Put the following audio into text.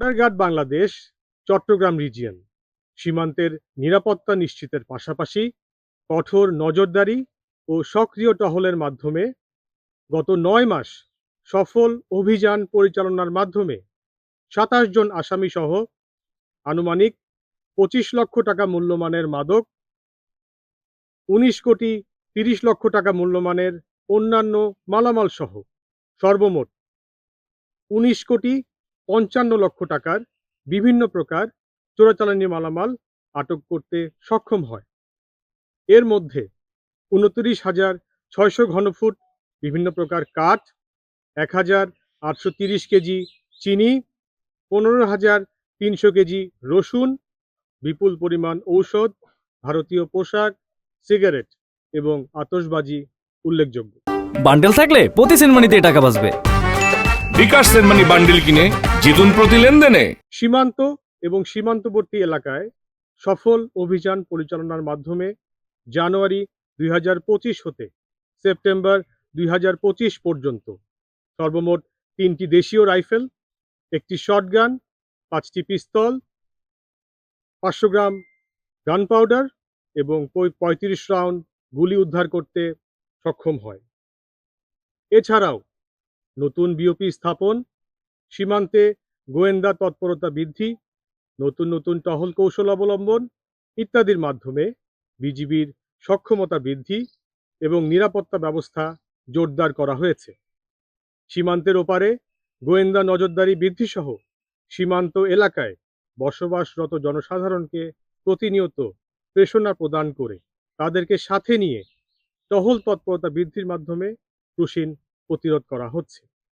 Border Bangladesh, Chittagong region. সীমান্তের নিরাপত্তা নিশ্চিতের পাশাপাশি কঠোর নজরদারি ও সক্রিয় টহলের মাধ্যমে গত নয় মাস সফল অভিযান পরিচালনার মাধ্যমে সাতাশ জন আসামি সহ আনুমানিক পঁচিশ লক্ষ টাকা মূল্যমানের মাদক, উনিশ কোটি তিরিশ লক্ষ টাকা মূল্যমানের অন্যান্য মালামাল সহ সর্বমোট উনিশ কোটি পঞ্চান্ন লক্ষ টাকার বিভিন্ন প্রকার চোরাচালানি মালামাল আটক করতে সক্ষম হয়। এর মধ্যে উনত্রিশ হাজার ছয়শো ঘনফুট বিভিন্ন প্রকার কাঠ, এক হাজার আটশো তিরিশ কেজি চিনি, পনেরো হাজার তিনশো কেজি রসুন, বিপুল পরিমাণ ঔষধ, ভারতীয় পোশাক, সিগারেট এবং আতশবাজি উল্লেখযোগ্য। বান্ডেল থাকলে প্রতি সেনমানিতে টাকা বাঁচবে। বিকাশ সেনমানি বান্ডিল কিনে জিতুন প্রতি লেনদেনে। সীমান্ত এবং সীমান্তবর্তী এলাকায় সফল অভিযান পরিচালনার মাধ্যমে জানুয়ারি দুই হাজার পঁচিশ হতে সেপ্টেম্বর দুই হাজার পঁচিশ পর্যন্ত সর্বমোট তিনটি দেশীয় রাইফেল, একটি শটগান, পাঁচটি পিস্তল, পাঁচশো গ্রাম গান পাউডার এবং পঁয়ত্রিশ রাউন্ড গুলি উদ্ধার করতে সক্ষম হয়। এছাড়াও নতুন বিওপি স্থাপন, সীমান্তে গোয়েন্দা তৎপরতা বৃদ্ধি, নতুন নতুন টহল কৌশল অবলম্বন ইত্যাদির মাধ্যমে বিজিবির সক্ষমতা বৃদ্ধি এবং নিরাপত্তা ব্যবস্থা জোরদার করা হয়েছে। সীমান্তের ওপারে গোয়েন্দা নজরদারি বৃদ্ধি সহ সীমান্ত এলাকায় বসবাসরত জনসাধারণকে প্রতিনিয়ত প্রেষণা প্রদান করে তাদেরকে সাথে নিয়ে টহল তৎপরতা বৃদ্ধির মাধ্যমে ক্রুশিন প্রতিরোধ করা হচ্ছে।